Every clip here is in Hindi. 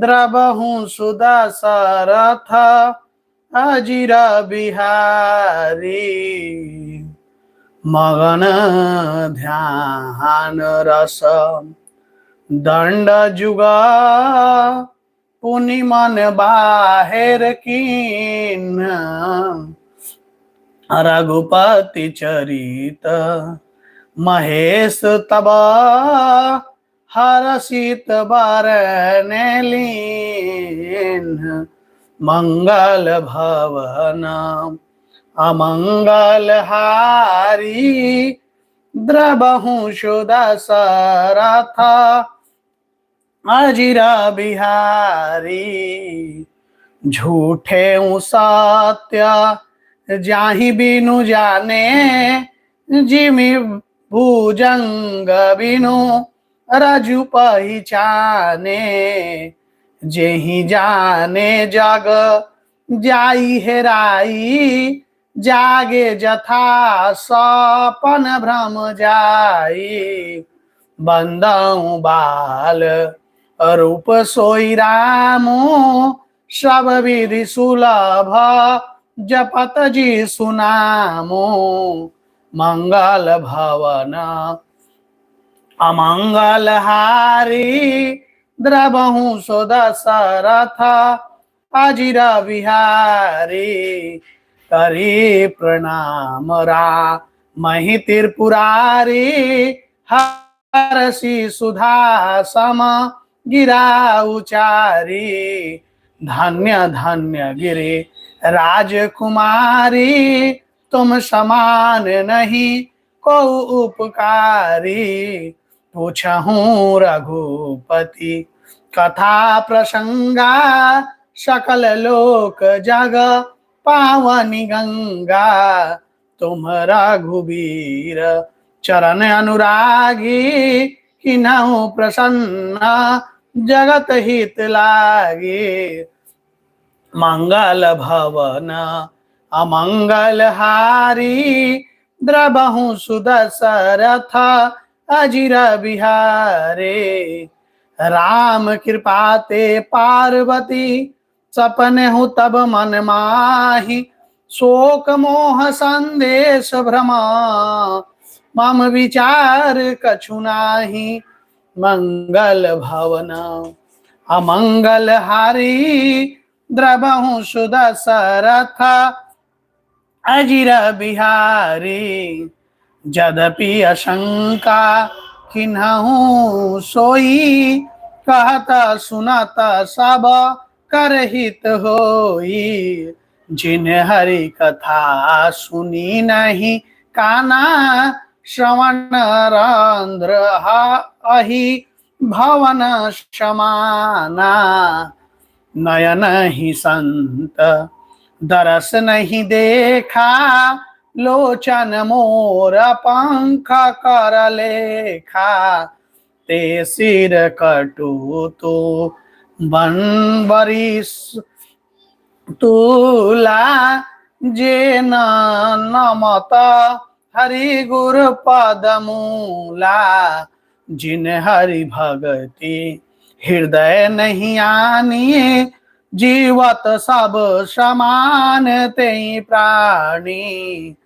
द्रबहू सुदा सरथ अजीर बिहारी। मगन ध्यान रस। दंड जुगा। पुनि मन बाहेर कीन। रघुपति चरित। महेश तब। हरसित बरन लीन मंगल भवन अमंगल हारी, द्रबहु सुदशरथ अजिरा बिहारी, झूठे सत्य, जाहि बिनु जाने, जिमि भुजंग बिनु रजु पहचाने जेहि जाने जग। जाई हेराई जागे जथा सपन भ्रम जाई। बंदऊ बाल रूप सोई रामो सब विधि सुलभ, जपत जी सुनामो। मंगल भवन अमंगल हारी द्रबहु सुदशरथ अजिर बिहारी करी प्रणाम रा। मही त्रिपुरारी हरसी सुधा सम गिरा उचारी। धन्य धन्य गिरे राजकुमारी, तुम समान नहीं, को उपकारी। पूछहूँ रघुपति, कथा प्रसंगा, सकल लोक जग, पावनी गंगा, तुम रघुबीर चरण अनुरागी किन्हु प्रसन्न, जगत हित लागे। मंगल भवन अमंगल हारी द्रबहु सुदशरथ अजिर बिहारे, राम कृपा ते पार्वती, सपने हूँ तब मन माही, शोक मोह संदेश भ्रमा, मम विचार कछु नाही, मंगल भवन, अमंगल हारी द्रबहु सुदशरथ, अजिर बिहारी। जदपि अशंका किन्हु सोई, कहत सुनत सब करहित होई। जिन हरि कथा सुनी नहीं, काना श्रवण रंध्र अहि, भवन समाना। नयन ही संत, दरस नहीं देखा लोचन मोर पंख कर लेखा, ते सिर कटु तो बन बरिस। तुला जे नमत, हरि गुरु पद मूला, जिन हरि भगति हृदय नहीं आनिए जीवत सब समान ते प्राणी,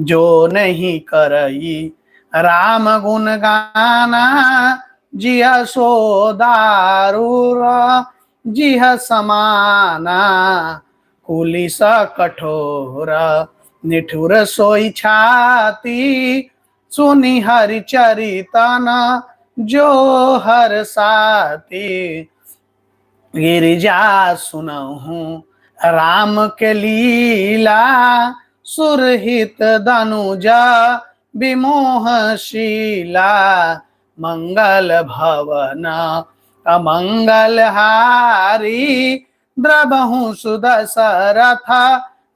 जो नहीं करई राम गुण गाना, जिह सो दारूर, जिह समाना, कुलिस कठोर, निठुर सोई छाती, सुनि हरि चरितन, जो हर साथी। गिरिजा सुनहु, राम के लीला, सुरहित दनुजा विमोहशीला मंगल भवन, अमंगल हारी द्रबहु सुदशरथ,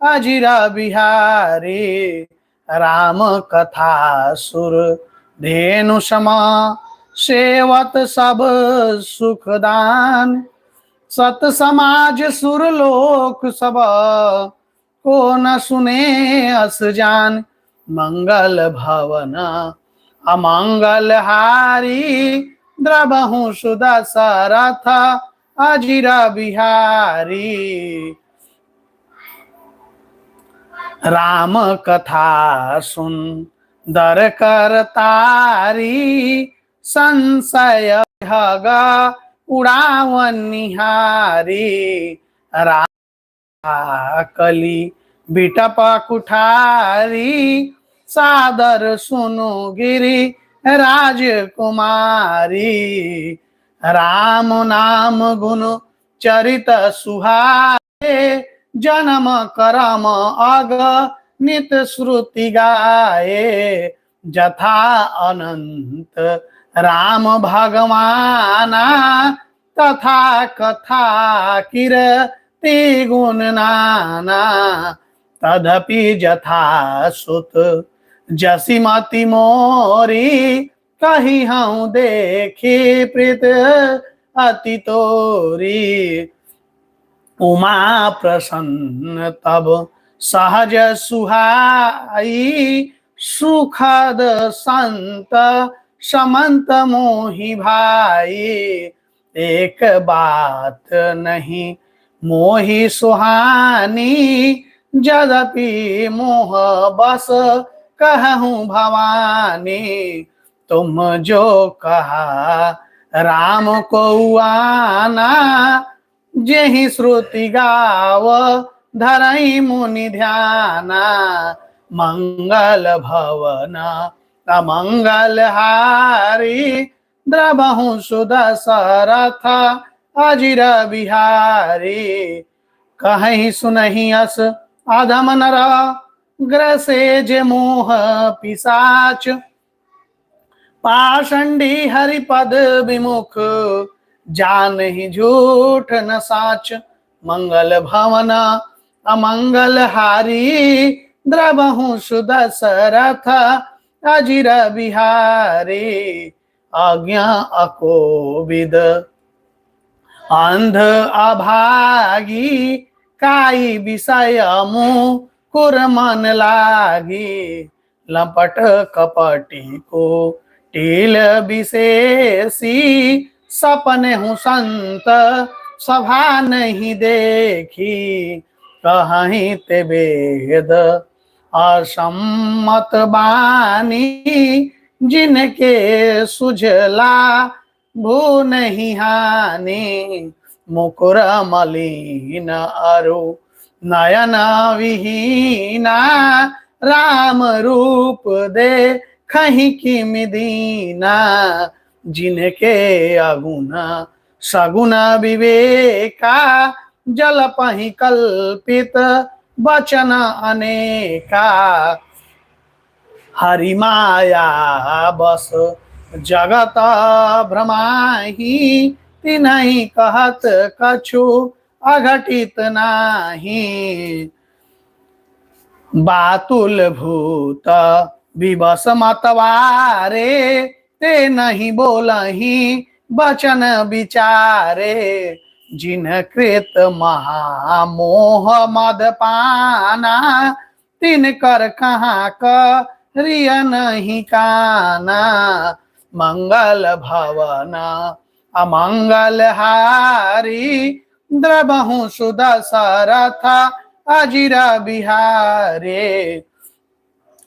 अजिर बिहारी, राम कथा सुर, धेनु सम सेवत सब सुखदान। सत समाज सुर लोक सबको न सुने अस जान। मंगल भवन, अमंगल हारी, द्रबहु सुदशरथ अजिरा बिहारी। राम कथा सुन दर कर तारी, संशय भग उड़ावन निहारी। रा कली बिटप कुठारी। सादर सुनु गिरी राजकुमारी। राम नाम गुण चरित सुहारे। जन्म करम अग नित श्रुति गाए जथा अनंत राम भगवाना तथा कथा, कीर्ति, गुण, नाना, तदपि जथा सुत जसीमति मोरी, कही हूँ देखी प्रीत अति तोरी। उमा प्रसन्न तब सहज सुहाई, सुखद संत समंत मोहि भाई, एक बात नहीं। मोहि सुहानी यद्यपि मोह बस, कहूँ भवानी, तुम जो कहा, राम को आना। जेहि श्रुति गाव, धरई मुनि ध्याना, मंगल भवन। अमंगल हारी द्रबहु सुदशरथ अजिर बिहारी कहीं सुनहि अस अधम नर, ग्रसे जे मोह पिसाच। पाषंडी हरिपद विमुख जान ही झूठ न साच। मंगल भवन अमंगल हारी द्रबहु सुदशरथ अजिर बिहारी, आज्ञा अकोविद। अंध अभागी, काई विषय मुँह कुरमन लागी। लपट कपटी को टील विशेषी सपने हूँ संत, सभा नहीं देखी। कहीं ते वेद असम्मत बानी जिनके सुझला, भू नहीं हानि। मुकुर मलिन अरु, नयन विहीना। राम रूप दे खही की मिदीना। जिनके अगुण, सगुण विवेका, जल पही कल्पित। वचन अनेका। हरिमाया बस। जगत भ्रमाही, तिनहि कहत कछु अघटित नाही। बातुल भूत विवश मतवारे, ते नहीं बोलही बचन विचारे। जिन कृत महामोह मद पाना तिन कर कहाँ करिय नहीं काना। मंगल भवन, अमंगल हारी द्रबहु सुदशरथ अजिर बिहारे।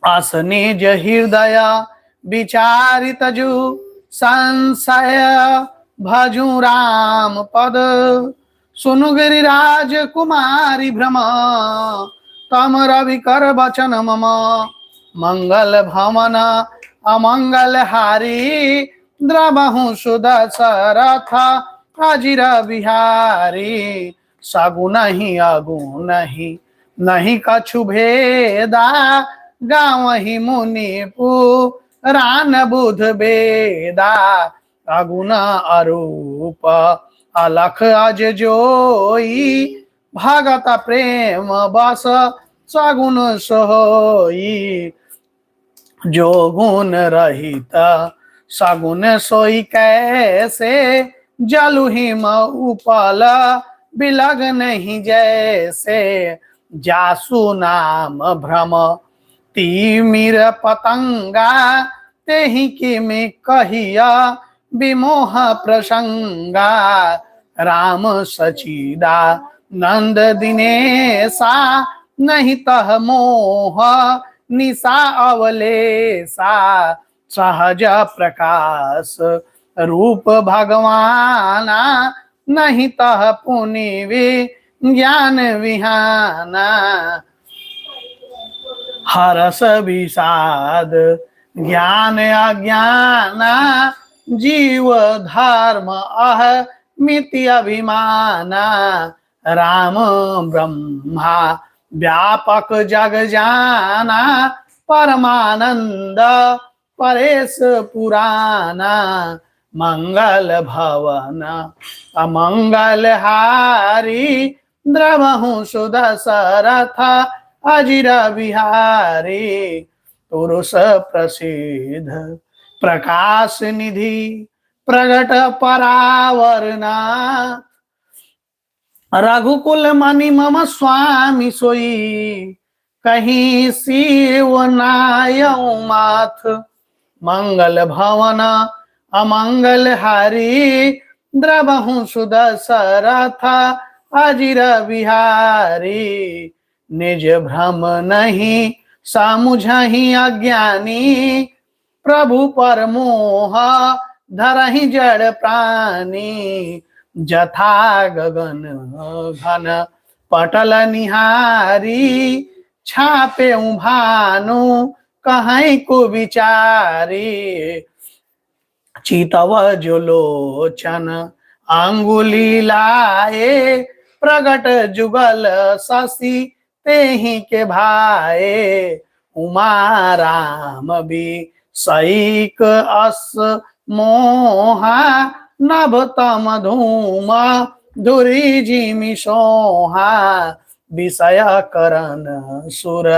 अस निज हृदय विचारित जु संशय भजु राम पद। सुनु गिरिराज कुमारी भ्रम। तम रवि कर बचन मम। मंगल भवन अमंगल हारी। द्रबहु सुदशरथ अजिर बिहारी सगुन ही अगुण ही नहीं कछु भेदा। गाँव ही मुनि पुराण बुध बेदा। अगुण अरूप अलख अज जोई। भगत प्रेम बस सगुण सोई। जो गुण रहित सगुण सोई कैसे? जलु हिम उपल, बिलग नहीं जैसे। जासु नाम भ्रम, तिमिर पतंगा, तेहि किमि कहिया? विमोह प्रसंगा राम सचिदा नंद दिनेशा नहीं तह मोह, निशा अवलेशा, सहज प्रकाश, रूप भगवाना नहीं तह पुनिवि, ज्ञान विहाना। हरस विषाद, ज्ञान अज्ञान जीव धर्म अह मिति अभिमान। राम ब्रह्मा, व्यापक जग जाना परमानंद परेश पुराना मंगल भवन, अमंगल हारी, द्रवहु सुदशरथ अजिर बिहारी पुरुष प्रसिद्ध। प्रकाश निधि प्रगट परावरना। रघुकुल मणि मम स्वामी सोई, कहीं शिव नाय माथ। मंगल भवन, अमंगल हरि, द्रवहु सुदशरथ अजिर बिहारी निज भ्रम नहीं सामुझही अज्ञानी प्रभु पर मोह धरहि जड़ प्राणी, जथा गगन घन, पटल निहारी छापे भानु कहीं को विचारी चितव जो लोचन अंगुली लाए, प्रगट जुगल शशि तेहि के भाए, उमा राम भी सैक अस मोहा नभ तम धूम, धुरी जिमि सोहा, विषय करण सुर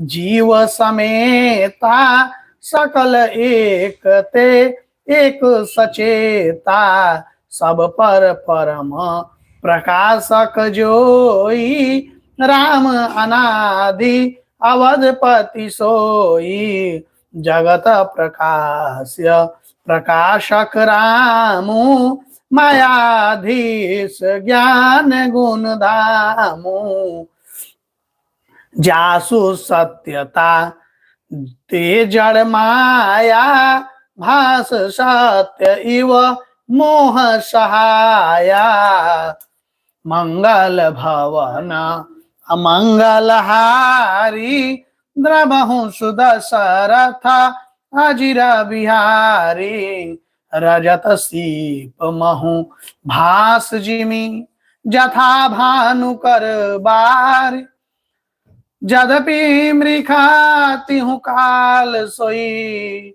जीव समेता, सकल एक ते एक सचेता, सब पर परम प्रकाशक जोई, राम अनादि अवधपति सोई। जगत प्रकाश्य प्रकाशक रामु, मायाधीश ज्ञान गुण धामु। जासु सत्यता ते जड़ माया, भास सत्य इव मोह सहाया। मंगल भवन अमंगल हारी द्रबहु सुदशरथ अजिर बिहारी रजत सीप महु, भास जिमी, जथा भानु कर बार। जदपि मृखा तिहु काल सोई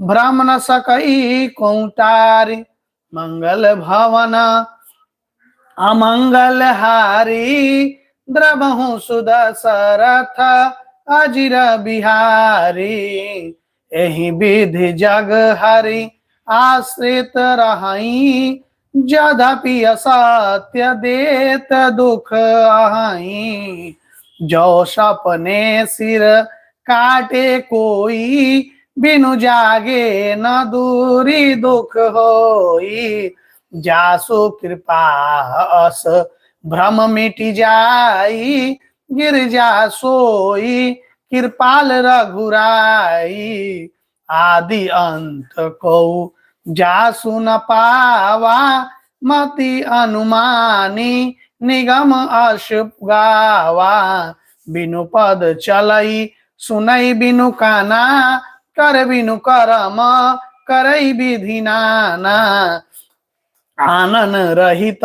भ्रम न सकई कौटारी। मंगल भवन, अमंगल हारी द्रबहु सुदशरथ अजिर बिहारी, एहि विधि जग हरि, आश्रित रहाई जदपि असत्य देत दुख अहाई जो सपने सिर काटे कोई, बिनु जागे न दूरी दुख होई। जासु कृपा अस भ्रम मिट जाई गिर जा सोई कृपाल रघुराई, आदि अंत को। जा सुन पावा, मति अनुमानी, निगम अश गावा। बिनु पद चलई, सुनई बिनु काना, कर बिनु करम, करई विधि नाना। आनन रहित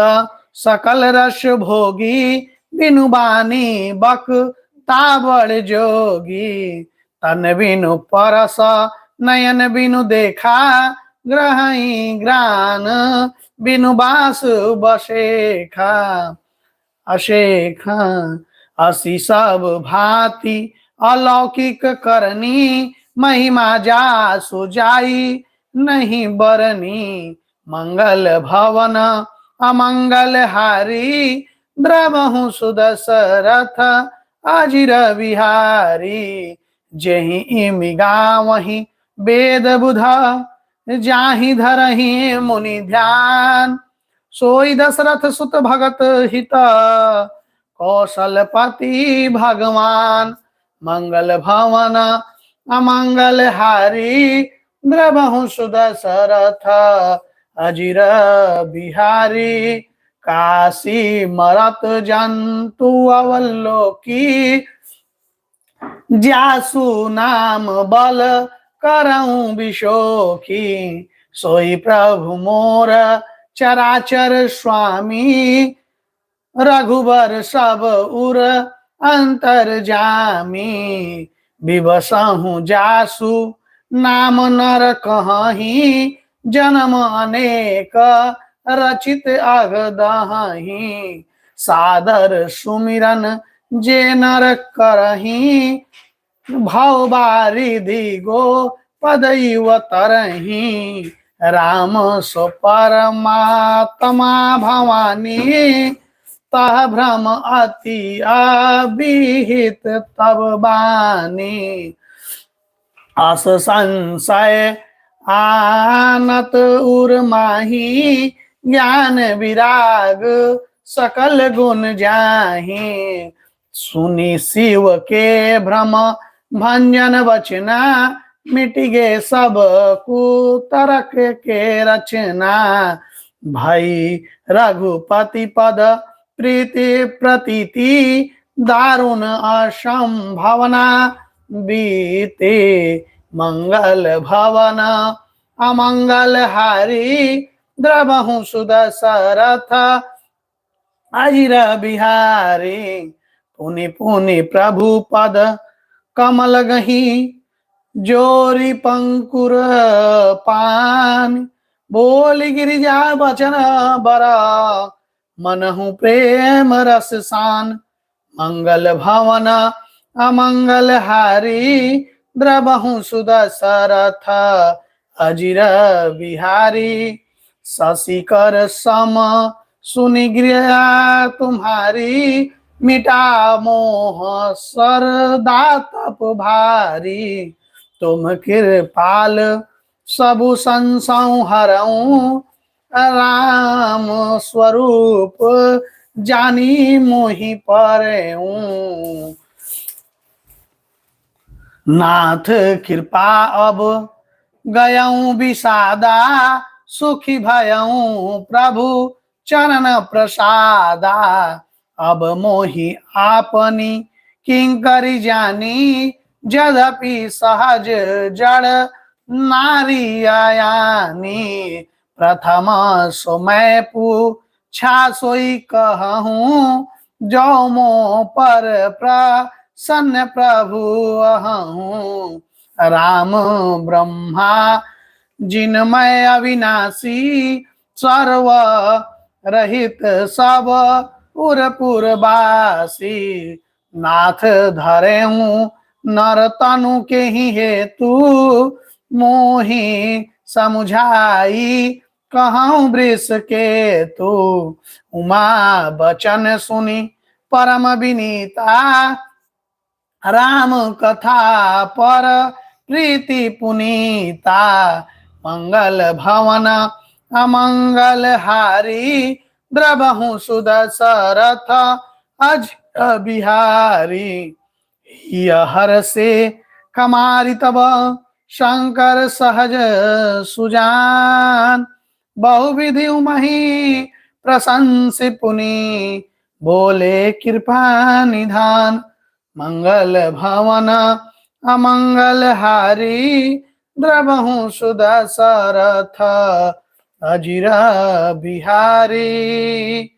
सकल रस भोगी बिनु बानी बक ताबड़ जोगी। तन बिनु परस, नयन बिनु देखा, ग्रहई ग्रान, बिनु बास बसेखा। अशेखा, असी सब भांति, अलौकिक करनी, महिमा जा सुजाई नहीं बरनी। मंगल भवन, अमंगल हारी द्रवहु सुदशरथ अजिर बिहारी जही इमिगा वही वेद बुध, जाहि धरही मुनि ध्यान। सोई दशरथ सुत भगत हित, कौशलपति भगवान। मंगल भवन अमंगल हारी द्रबहु सुदशरथ अजिर बिहारी काशी मरत जंतु अवलोकी। जासु नाम बल करऊं विशोखी सोई प्रभु मोर चराचर स्वामी। रघुबर सब उर अंतर जामी। विवसहु जासु नाम नर कहीं जन्म अनेक। रचित अगदही। सादर सुमिरन जे नर करही। भाव बारिधि गो पदैव तरही। राम सो परमात्मा भवानी। तह भ्रम अति अभिहित तब बानी। अस संशय आनत उर माही। ज्ञान विराग, सकल गुण जाही। सुनी शिव के भ्रम, भंजन बचना मिट गे सब कुतरक के रचना। भाई रघुपति पद, प्रीति प्रतीति, दारुण असंभावना, बीते मंगल भवन, अमंगल हारी द्रबहु सुदशरथ। अजिर बिहारी, पुनि पुनि प्रभु पद कमल गही, जोरी पंकुर पान। बोल गिरिजा बचन बरा, मनहु प्रेम रस सान। मंगल भवन, अमंगल हारी द्रबहु सुदशरथ। अजिर बिहारी। शशिकर सम, सुनि गृह तुम्हारी मिटा मोह, सरदा तप भारी। तुम कृपाल सबु संसंहरऊं, राम स्वरूप जानी मोहि परेऊं। नाथ, कृपा अब गयऊं विषादा सुखी भयऊं प्रभु चरण प्रसादा। अब मोहि आपनी किंकरी जानी, जदपि सहज जड़ नारी आयानी। प्रथम सोमै पूछा सोई कहूँ, जो मो पर प्रसन्न प्रभु अहूँ। राम ब्रह्मा जिनमय अविनाशी, सर्व रहित सब उरपुरवासी नाथ धरे हूँ, नर तनु के ही हेतु मोही समझाई। कहूँ वृष के तू उमा बचन सुनी, परम विनीता। राम कथा पर प्रीति पुनीता। मंगल भवन, अमंगल हारी द्रबहु सुदशरथ अज बिहारी। यहर से कमारी तब शंकर सहज सुजान। बहुविधि मही प्रशंस पुनि, बोले कृपा निधान। मंगल भवन, अमंगल हारी द्रबहु था। अजिरा बिहारी।